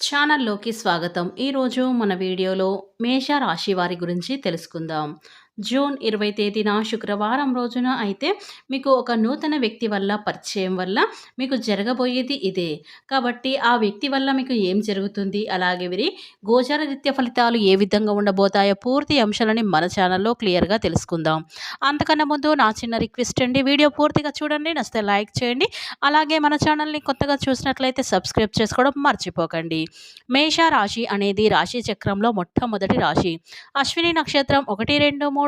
ఛానల్లోకి స్వాగతం. ఈరోజు మన వీడియోలో మేష రాశి వారి గురించి తెలుసుకుందాం. జూన్ ఇరవై తేదీన శుక్రవారం రోజున అయితే మీకు ఒక నూతన వ్యక్తి వల్ల పరిచయం వల్ల మీకు జరగబోయేది ఇదే. కాబట్టి ఆ వ్యక్తి వల్ల మీకు ఏం జరుగుతుంది? అలాగే వీరి గోచర నిత్య ఫలితాలు ఏ విధంగా ఉండబోతాయో పూర్తి అంశాలని మన ఛానల్లో క్లియర్గా తెలుసుకుందాం. అంతకన్నా ముందు నా చిన్న రిక్వెస్ట్ అండి వీడియో పూర్తిగా చూడండి నచ్చితే లైక్ చేయండి. అలాగే మన ఛానల్ని కొత్తగా చూసినట్లయితే సబ్స్క్రైబ్ చేసుకోవడం మర్చిపోకండి. మేష రాశి అనేది రాశి చక్రంలో మొట్టమొదటి రాశి. అశ్విని నక్షత్రం ఒకటి రెండు మూడు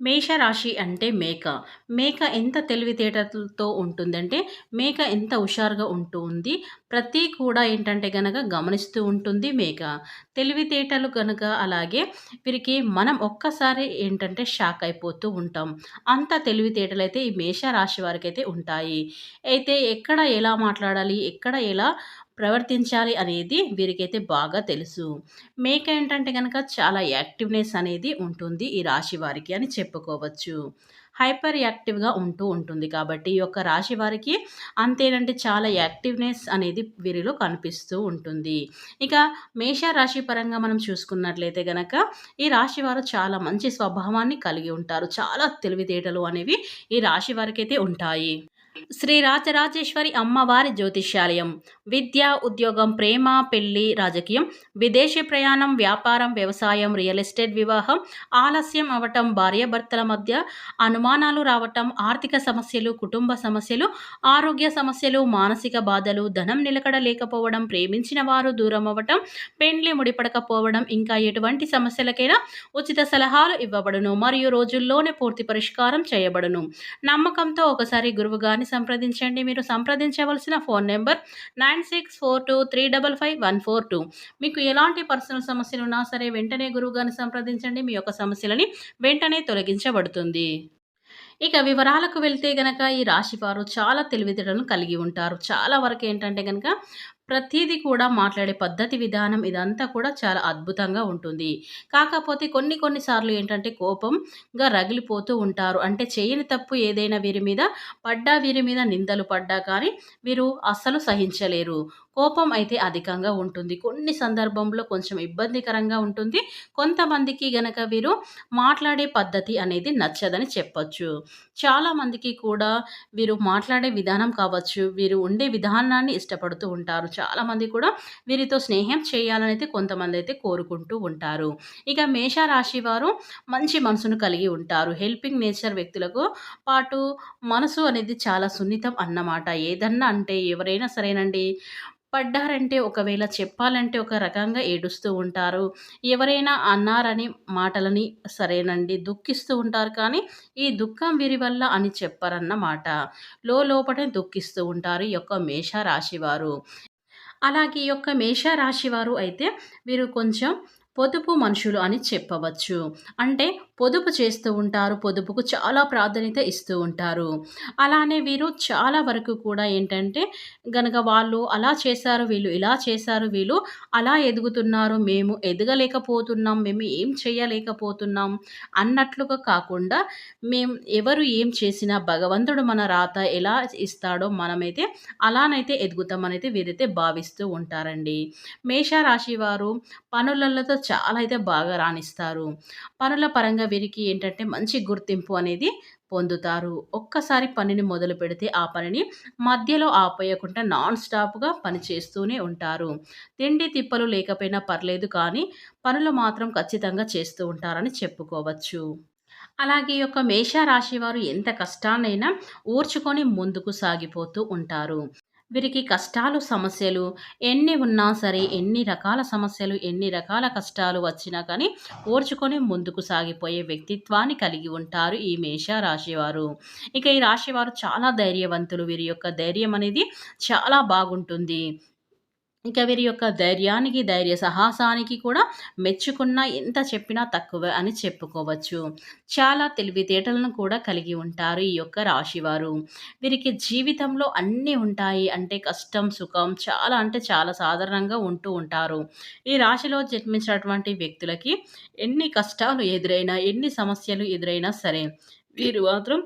మేషరాశి అంటే మేక. మేక ఎంత తెలివితేటలతో ఉంటుందంటే మేక ఎంత హుషారుగా ఉంటుంది ప్రతి కూడా ఏంటంటే గనక గమనిస్తూ ఉంటుంది మేక. తెలివితేటలు కనుక అలాగే వీరికి మనం ఒక్కసారి ఏంటంటే షాక్ అయిపోతూ ఉంటాం. అంత తెలివితేటలు అయితే ఈ మేషరాశి వారికి అయితే ఉంటాయి. అయితే ఎక్కడ ఎలా మాట్లాడాలి ఎక్కడ ఎలా ప్రవర్తించాలి అనేది వీరికైతే బాగా తెలుసు. మేక ఏంటంటే కనుక చాలా యాక్టివ్నెస్ అనేది ఉంటుంది ఈ రాశి వారికి అని చెప్పుకోవచ్చు. హైపర్ యాక్టివ్గా ఉంటూ ఉంటుంది కాబట్టి ఈ యొక్క రాశి వారికి అంతేనంటే చాలా యాక్టివ్నెస్ అనేది వీరిలో కనిపిస్తూ ఉంటుంది. ఇక మేష రాశి పరంగా మనం చూసుకున్నట్లయితే గనక ఈ రాశి వారు చాలా మంచి స్వభావాన్ని కలిగి ఉంటారు. చాలా తెలివితేటలు అనేవి ఈ రాశి వారికి అయితే ఉంటాయి. శ్రీ రాజరాజేశ్వరి అమ్మవారి జ్యోతిష్యాలయం. విద్య ఉద్యోగం ప్రేమ పెళ్ళి రాజకీయం విదేశీ ప్రయాణం వ్యాపారం వ్యవసాయం రియల్ ఎస్టేట్ వివాహం ఆలస్యం అవటం భార్యాభర్తల మధ్య అనుమానాలు రావటం ఆర్థిక సమస్యలు కుటుంబ సమస్యలు ఆరోగ్య సమస్యలు మానసిక బాధలు ధనం నిలకడ లేకపోవడం ప్రేమించిన వారు దూరం అవ్వటం పెండ్లి ముడిపడకపోవడం ఇంకా ఎటువంటి సమస్యలకైనా ఉచిత సలహాలు ఇవ్వబడును. మరియు రోజుల్లోనే పూర్తి పరిష్కారం చేయబడును. నమ్మకంతో ఒకసారి గురువుగారిని సంప్రదించండి. మీరు సంప్రదించవలసిన phone number nine six four two three double five one four two. మీకు ఎలాంటి పర్సనల్ సమస్యలు ఉన్నా సరే వెంటనే గురువుగారిని సంప్రదించండి. మీ యొక్క సమస్యలని వెంటనే తొలగించబడుతుంది. ఇక వివరాలకు వెళ్తే గనక ఈ రాశివారు చాలా తెలివితేటలను కలిగి ఉంటారు. చాలా వరకు ఏంటంటే కనుక ప్రతిదీ కూడా మాట్లాడే పద్ధతి విధానం ఇదంతా కూడా చాలా అద్భుతంగా ఉంటుంది. కాకపోతే కొన్ని కొన్నిసార్లు ఏంటంటే కోపంగా రగిలిపోతూ ఉంటారు. అంటే చేయని తప్పు ఏదైనా వీరి మీద పడ్డా వీరి మీద నిందలు పడ్డా కానీ వీరు అస్సలు సహించలేరు. కోపం అయితే అధికంగా ఉంటుంది. కొన్ని సందర్భంలో కొంచెం ఇబ్బందికరంగా ఉంటుంది. కొంతమందికి గనక వీరు మాట్లాడే పద్ధతి అనేది నచ్చదని చెప్పచ్చు. చాలామందికి కూడా వీరు మాట్లాడే విధానం కావచ్చు వీరు ఉండే విధానాన్ని ఇష్టపడుతూ ఉంటారు. చాలామంది కూడా వీరితో స్నేహం చేయాలని అయితే కొంతమంది అయితే కోరుకుంటూ ఉంటారు. ఇక మేషరాశి వారు మంచి మనసును కలిగి ఉంటారు. హెల్పింగ్ నేచర్ వ్యక్తులకు పాటు మనసు అనేది చాలా సున్నితం అన్నమాట. ఏదన్నా అంటే ఎవరైనా సరేనండి పడ్డారంటే ఒకవేళ చెప్పాలంటే ఒక రకంగా ఏడుస్తూ ఉంటారు. ఎవరైనా అన్నారని మాటలని సరేనండి దుఃఖిస్తూ ఉంటారు. కానీ ఈ దుఃఖం వీరి వల్ల అని చెప్పరన్నమాట. లోపటే దుఃఖిస్తూ ఉంటారు ఈ యొక్క మేష రాశివారు అలాగే ఈ యొక్క మేష రాశివారు అయితే వీరు కొంచెం పొదుపు మనుషులు అని చెప్పవచ్చు. అంటే పొదుపు చేస్తూ ఉంటారు పొదుపుకు చాలా ప్రాధాన్యత ఇస్తూ ఉంటారు. అలానే వీరు చాలా వరకు కూడా ఏంటంటే గనక వాళ్ళు అలా చేశారు వీళ్ళు ఇలా చేశారు వీళ్ళు అలా ఎదుగుతున్నారు మేము ఎదగలేకపోతున్నాం మేము ఏం చేయలేకపోతున్నాం అన్నట్లుగా కాకుండా మేము ఎవరు ఏం చేసినా భగవంతుడు మన రాత ఎలా ఇస్తాడో మనమైతే అలానైతే ఎదుగుతామనైతే వీరైతే భావిస్తూ ఉంటారండి. మేషరాశి వారు పనులతో చాలా అయితే బాగా రాణిస్తారు. పనుల పరంగా వీరికి ఏంటంటే మంచి గుర్తింపు అనేది పొందుతారు. ఒక్కసారి పనిని మొదలు పెడితే ఆ పనిని మధ్యలో ఆపేయకుండా నాన్ స్టాప్గా పని చేస్తూనే ఉంటారు. తిండి తిప్పలు లేకపోయినా పర్లేదు కానీ పనులు మాత్రం ఖచ్చితంగా చేస్తూ ఉంటారని చెప్పుకోవచ్చు. అలాగే యొక్క మేషరాశి వారు ఎంత కష్టాన్నైనా ఊర్చుకొని ముందుకు సాగిపోతూ ఉంటారు. వీరికి కష్టాలు సమస్యలు ఎన్ని ఉన్నా సరే ఎన్ని రకాల సమస్యలు ఎన్ని రకాల కష్టాలు వచ్చినా కానీ ఓర్చుకొని ముందుకు సాగిపోయే వ్యక్తిత్వాన్ని కలిగి ఉంటారు ఈ మేష రాశివారు. ఇక ఈ రాశివారు చాలా ధైర్యవంతులు. వీరి యొక్క ధైర్యం అనేది చాలా బాగుంటుంది. ఇక వీరి యొక్క ధైర్యానికి ధైర్య సాహసానికి కూడా మెచ్చుకున్న ఎంత చెప్పినా తక్కువ అని చెప్పుకోవచ్చు. చాలా తెలివితేటలను కూడా కలిగి ఉంటారు ఈ యొక్క రాశివారు. వీరికి జీవితంలో అన్నీ ఉంటాయి. అంటే కష్టం సుఖం చాలా అంటే చాలా సాధారణంగా ఉంటూ ఉంటారు. ఈ రాశిలో జన్మించినటువంటి వ్యక్తులకి ఎన్ని కష్టాలు ఎదురైనా ఎన్ని సమస్యలు ఎదురైనా సరే వీరు మాత్రం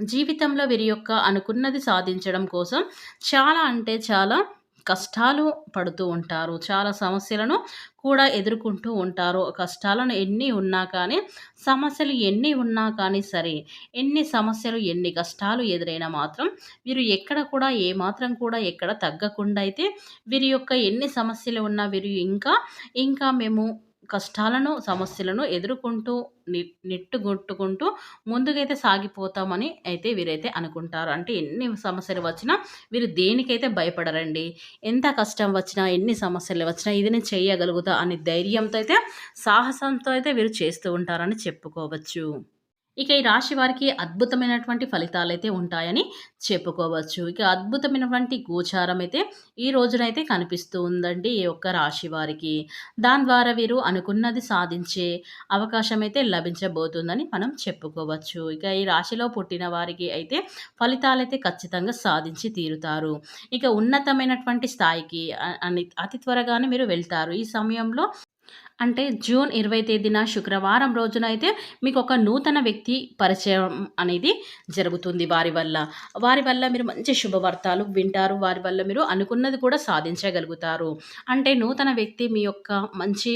జీవితంలో వీరి యొక్క అనుకున్నది సాధించడం కోసం చాలా అంటే చాలా కష్టాలు పడుతూ ఉంటారు. చాలా సమస్యలను కూడా ఎదుర్కొంటూ ఉంటారు. కష్టాలను ఎన్ని ఉన్నా కానీ సమస్యలు ఎన్ని ఉన్నా కానీ సరే ఎన్ని సమస్యలు ఎన్ని కష్టాలు ఎదురైనా మాత్రం వీరు ఎక్కడ కూడా ఏమాత్రం కూడా ఎక్కడ తగ్గకుండా అయితే వీరి యొక్క ఎన్ని సమస్యలు ఉన్నా వీరు ఇంకా ఇంకా మేము కష్టాలను సమస్యలను ఎదుర్కొంటూ ని నెట్టుగొట్టుకుంటూ ముందుకైతే సాగిపోతామని అయితే వీరైతే అనుకుంటారు. అంటే ఎన్ని సమస్యలు వచ్చినా వీరు దేనికైతే భయపడరండి? ఎంత కష్టం వచ్చినా ఎన్ని సమస్యలు వచ్చినా ఇది నేను చేయగలుగుతా అనే ధైర్యంతో అయితే సాహసంతో అయితే వీరు చేస్తూ ఉంటారని చెప్పుకోవచ్చు. ఇక ఈ రాశి వారికి అద్భుతమైనటువంటి ఫలితాలు అయితే ఉంటాయని చెప్పుకోవచ్చు. ఇక అద్భుతమైనటువంటి గోచారం అయితే ఈ రోజునైతే కనిపిస్తూ ఉందండి ఈ యొక్క రాశి వారికి. దాని ద్వారా వీరు అనుకున్నది సాధించే అవకాశం అయితే లభించబోతుందని మనం చెప్పుకోవచ్చు. ఇక ఈ రాశిలో పుట్టిన వారికి అయితే ఫలితాలు అయితే ఖచ్చితంగా సాధించి తీరుతారు. ఇక ఉన్నతమైనటువంటి స్థాయికి అని అతి త్వరగానే మీరు వెళ్తారు. ఈ సమయంలో అంటే జూన్ ఇరవై తేదీన శుక్రవారం రోజున అయితే మీకు ఒక నూతన వ్యక్తి పరిచయం అనేది జరుగుతుంది వారి వల్ల. వారి వల్ల మీరు మంచి శుభవార్తలు వింటారు. వారి వల్ల మీరు అనుకున్నది కూడా సాధించగలుగుతారు. అంటే నూతన వ్యక్తి మీ యొక్క మంచి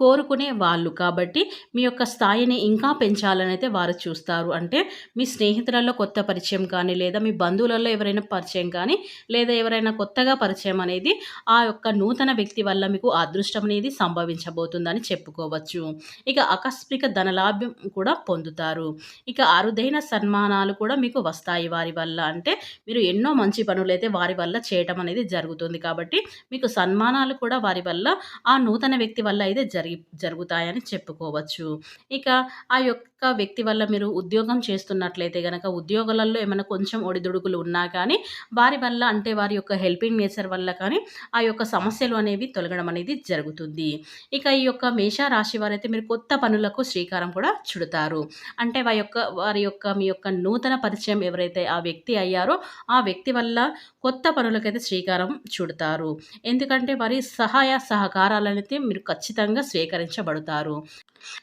కోరుకునే వాళ్ళు. కాబట్టి మీ యొక్క స్థాయిని ఇంకా పెంచాలని అయితే వారు చూస్తారు. అంటే మీ స్నేహితులలో కొత్త పరిచయం కానీ లేదా మీ బంధువులలో ఎవరైనా పరిచయం కానీ లేదా ఎవరైనా కొత్తగా పరిచయం అనేది ఆ యొక్క నూతన వ్యక్తి వల్ల మీకు అదృష్టం అనేది సంభవించబోతుందని చెప్పుకోవచ్చు. ఇక ఆకస్మిక ధనలాభ్యం కూడా పొందుతారు. ఇక అరుదైన సన్మానాలు కూడా మీకు వస్తాయి వారి వల్ల. అంటే మీరు ఎన్నో మంచి పనులు అయితే వారి వల్ల చేయటం అనేది జరుగుతుంది. కాబట్టి మీకు సన్మానాలు కూడా వారి వల్ల ఆ నూతన వ్యక్తి వల్ల అయితే జరిగి జరుగుతాయని చెప్పుకోవచ్చు. ఇక ఆ యొక్క వ్యక్తి వల్ల మీరు ఉద్యోగం చేస్తున్నట్లయితే కనుక ఉద్యోగాలలో ఏమైనా కొంచెం ఒడిదుడుకులు ఉన్నా కానీ వారి వల్ల అంటే వారి యొక్క హెల్పింగ్ నేచర్ వల్ల కానీ ఆ యొక్క సమస్యలు అనేవి తొలగడం అనేది జరుగుతుంది. ఇక ఈ యొక్క మేష రాశి వారైతే మీరు కొత్త పనులకు శ్రీకారం కూడా చుడతారు. అంటే వారి యొక్క వారి యొక్క మీ యొక్క నూతన పరిచయం ఎవరైతే ఆ వ్యక్తి అయ్యారో ఆ వ్యక్తి వల్ల కొత్త పనులకైతే శ్రీకారం చుడతారు. ఎందుకంటే వారి సహాయ సహకారాలనైతే మీరు ఖచ్చితంగా స్వీకరించబడతారు.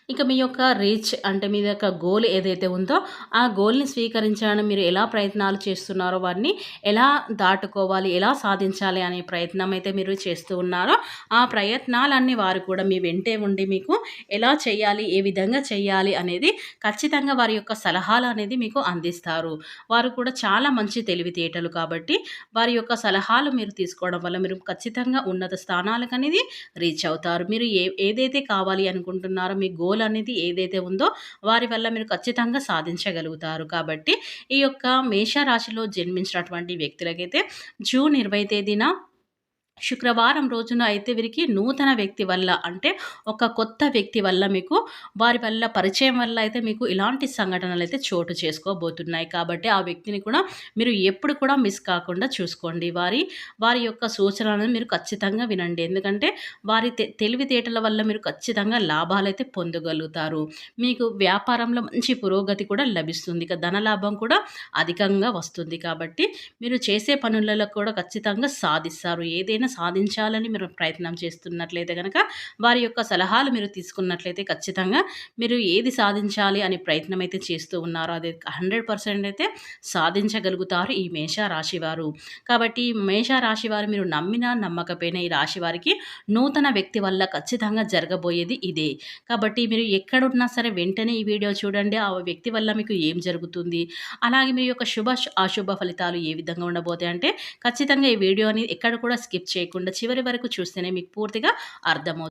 ఇక మీ యొక్క రీచ్ అంటే మీద యొక్క గోల్ ఏదైతే ఉందో ఆ గోల్ని స్వీకరించడానికి మీరు ఎలా ప్రయత్నాలు చేస్తున్నారో వారిని ఎలా దాటుకోవాలి ఎలా సాధించాలి అనే ప్రయత్నం అయితే మీరు చేస్తూ ఉన్నారో ఆ ప్రయత్నాలన్నీ వారు కూడా మీ వెంటే ఉండి మీకు ఎలా చేయాలి ఏ విధంగా చేయాలి అనేది ఖచ్చితంగా వారి యొక్క సలహాలు అనేది మీకు అందిస్తారు. వారు కూడా చాలా మంచి తెలివితేటలు కాబట్టి వారి యొక్క సలహాలు మీరు తీసుకోవడం వల్ల మీరు ఖచ్చితంగా ఉన్నత స్థానాలకు అనేది రీచ్ అవుతారు. మీరు ఏ ఏదైతే కావాలి అనుకుంటున్నారో మీ గోల్ అనేది ఏదైతే ఉందో వారి వారి వల్ల మీరు ఖచ్చితంగా సాధించగలుగుతారు. కాబట్టి ఈ యొక్క మేషరాశిలో జన్మించినటువంటి వ్యక్తులకైతే జూన్ ఇరవై తేదీన శుక్రవారం రోజున అయితే వీరికి నూతన వ్యక్తి వల్ల అంటే ఒక కొత్త వ్యక్తి వల్ల మీకు వారి వల్ల పరిచయం వల్ల అయితే మీకు ఇలాంటి సంఘటనలు అయితే చోటు చేసుకోబోతున్నాయి. కాబట్టి ఆ వ్యక్తిని కూడా మీరు ఎప్పుడు కూడా మిస్ కాకుండా చూసుకోండి. వారి వారి యొక్క సూచనలను మీరు ఖచ్చితంగా వినండి. ఎందుకంటే వారి తెలివితేటల వల్ల మీరు ఖచ్చితంగా లాభాలు అయితే పొందగలుగుతారు. మీకు వ్యాపారంలో మంచి పురోగతి కూడా లభిస్తుంది. ఇక ధనలాభం కూడా అధికంగా వస్తుంది. కాబట్టి మీరు చేసే పనులలో కూడా ఖచ్చితంగా సాధిస్తారు. ఏదైనా సాధించాలని మీరు ప్రయత్నం చేస్తున్నట్లయితే కనుక వారి యొక్క సలహాలు మీరు తీసుకున్నట్లయితే ఖచ్చితంగా మీరు ఏది సాధించాలి అనే ప్రయత్నం అయితే చేస్తూ ఉన్నారో అది హండ్రెడ్ పర్సెంట్ అయితే సాధించగలుగుతారు ఈ మేష రాశి వారు. కాబట్టి మేష రాశి వారు మీరు నమ్మినా నమ్మకపోయినా ఈ రాశి వారికి నూతన వ్యక్తి వల్ల ఖచ్చితంగా జరగబోయేది ఇదే. కాబట్టి మీరు ఎక్కడున్నా సరే వెంటనే ఈ వీడియో చూడండి ఆ వ్యక్తి వల్ల మీకు ఏం జరుగుతుంది అలాగే మీ యొక్క శుభ అశుభ ఫలితాలు ఏ విధంగా ఉండబోతాయి అంటే ఖచ్చితంగా ఈ వీడియోని ఎక్కడ కూడా స్కిప్ చేయకుండా చివరి వరకు చూస్తేనే మీకు పూర్తిగా అర్థమవుతుంది.